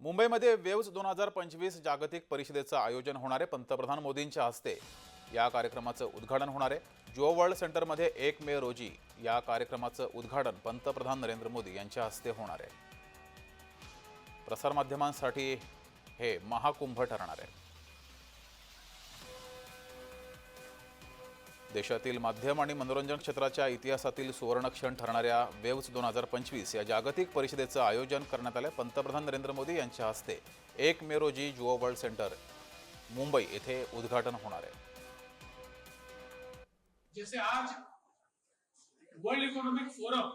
मुंबईमध्ये वेव्ज दोन हजार पंचवीस जागतिक परिषदेचं आयोजन होणार आहे. पंतप्रधान मोदींच्या हस्ते या कार्यक्रमाचं उद्घाटन होणार आहे. जुओ वर्ल्ड सेंटरमध्ये एक मे रोजी या कार्यक्रमाचं उद्घाटन पंतप्रधान नरेंद्र मोदी यांच्या हस्ते होणार आहे. प्रसारमाध्यमांसाठी हे महाकुंभ ठरणार आहे. देशातील माध्यम आणि मनोरंजन क्षेत्राच्या इतिहासातील सुवर्णक्षण ठरणाऱ्या वेव्स दोन हजार पंचवीस या जागतिक परिषदेचं आयोजन करण्यात आलं. पंतप्रधान नरेंद्र मोदी यांच्या हस्ते एक मे रोजी जुओ वर्ल्ड सेंटर मुंबई येथे उद्घाटन होणार आहे. जैसे आज वर्ल्ड इकोनॉमिक फोरम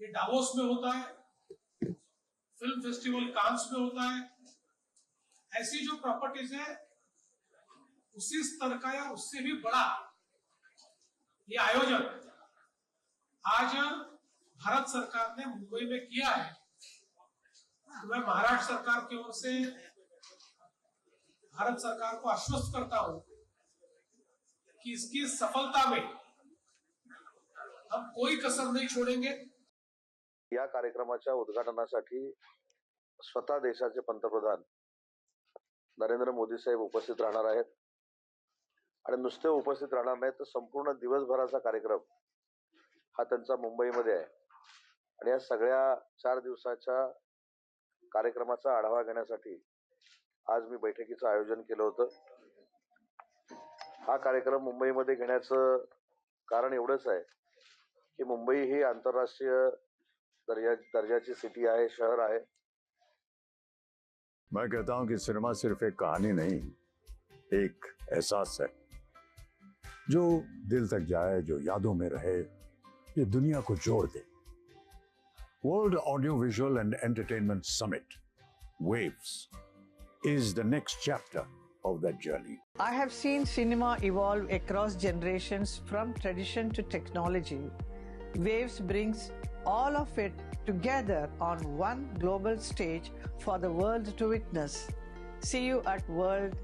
ये डावोस में होता है फिल्म फेस्टिवल कांस में होता है ऐसी जो प्रॉपर्टीज है उसी स्तर का या उससे भी बड़ा ये आयोजन। आज भारत सरकार ने मुंबई में किया है। तो मैं महाराष्ट्र सरकार की ओर से भारत सरकार को आश्वस्त करता हूँ कि इसकी सफलता में हम कोई कसर नहीं छोड़ेंगे। या कार्यक्रमाच्या उद्घाटनासाठी स्वतः देशाचे पंतप्रधान नरेंद्र मोदी साहेब उपस्थित राहणार आहेत. आणि नुसते उपस्थित राहणार नाही तर संपूर्ण दिवसभराचा कार्यक्रम हा त्यांचा मुंबईमध्ये आहे. आणि या सगळ्या चार दिवसाच्या कार्यक्रमाचा आढावा घेण्यासाठी आज मी बैठकीचं आयोजन केलं होतं. हा कार्यक्रम मुंबईमध्ये घेण्याचं कारण एवढंच आहे की मुंबई ही आंतरराष्ट्रीय दर्जा दर्जाची सिटी आहे शहर आहे. मैं कहता हूं कि सिनेमा सिर्फ एक कहानी नहीं एक एहसास है। जो दिल तक जाए जो यादों में रहे ये दुनिया को जोड़ दे World Audio Visual and Entertainment Summit Waves is the next chapter of that journey. I have seen cinema evolve across generations from tradition to technology. Waves brings all of it together on one global stage for the world to witness. See you at World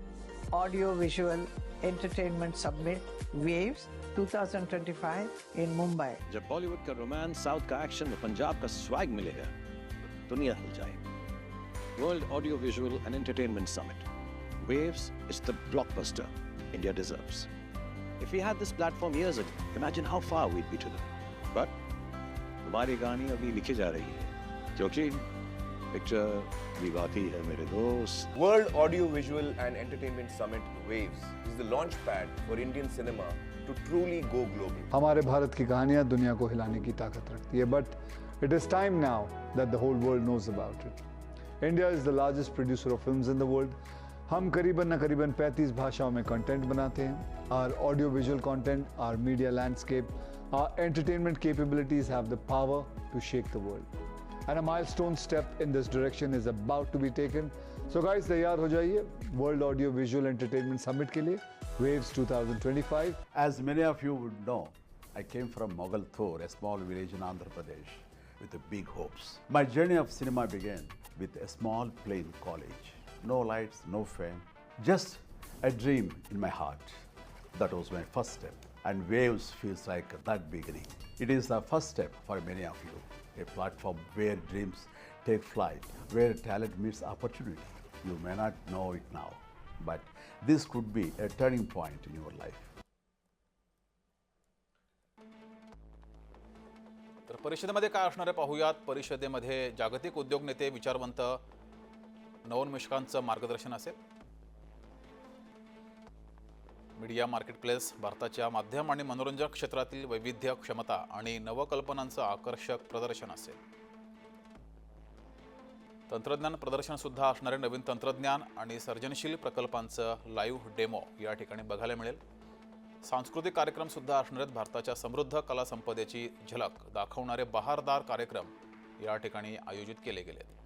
Audio Visual Entertainment Summit Waves 2025 in Mumbai. जब बॉलीवुड का romance south का action और पंजाब का swag मिलेगा दुनिया हिल जाएगी world audio visual and entertainment summit Waves is the blockbuster India deserves If we had this platform years ago, imagine how far we'd be today. But हमारी कहानी अभी लिखी जा रही है क्योंकि पिक्चर भी बाकी है मेरे दोस्त World Audio Visual and Entertainment Summit Waves is the launch pad for Indian cinema to truly go global. हमारे भारत की कहानियाँ दुनिया को हिलाने की ताकत रखती है but it is time now that the whole world knows about it India is the largest producer of films in the world हम करीबन न करीबन 35 भाषाओं में कंटेंट बनाते हैं। Our audio visual content our media landscape our entertainment capabilities have the power to shake the world And a milestone step in this direction is about to be taken so guys तैयार हो जाइए World Audio Visual Entertainment Summit के लिए Waves 2025 As many of you would know, I came from Mogalthur, a small village in Andhra Pradesh, with big hopes. My journey of cinema began with a small plain college. No lights, no fame, just a dream in my heart. That was my first step. And Waves feels like that beginning. It is the first step for many of you, A platform where dreams take flight, where talent meets opportunity. You may not know it now, but this could be a turning point in your life. तर परिषदेमध्ये काय असणार आहे पाहूयात परिषदेमध्ये जागतिक उद्योग नेते विचारवंत नवोन्मेषकांचं मार्गदर्शन असेल मीडिया मार्केटप्लेस भारताच्या माध्यम आणि मनोरंजन क्षेत्रातील वैविध्य क्षमता आणि नवकल्पनांचं आकर्षक प्रदर्शन असेल. तंत्रज्ञान प्रदर्शनसुद्धा असणारे नवीन तंत्रज्ञान आणि सर्जनशील प्रकल्पांचं लाईव्ह डेमो या ठिकाणी बघायला मिळेल. सांस्कृतिक कार्यक्रमसुद्धा असणाऱ्या असणार आहेत भारताच्या समृद्ध कला संपदेची झलक दाखवणारे बहारदार कार्यक्रम या ठिकाणी आयोजित केले गेले आहेत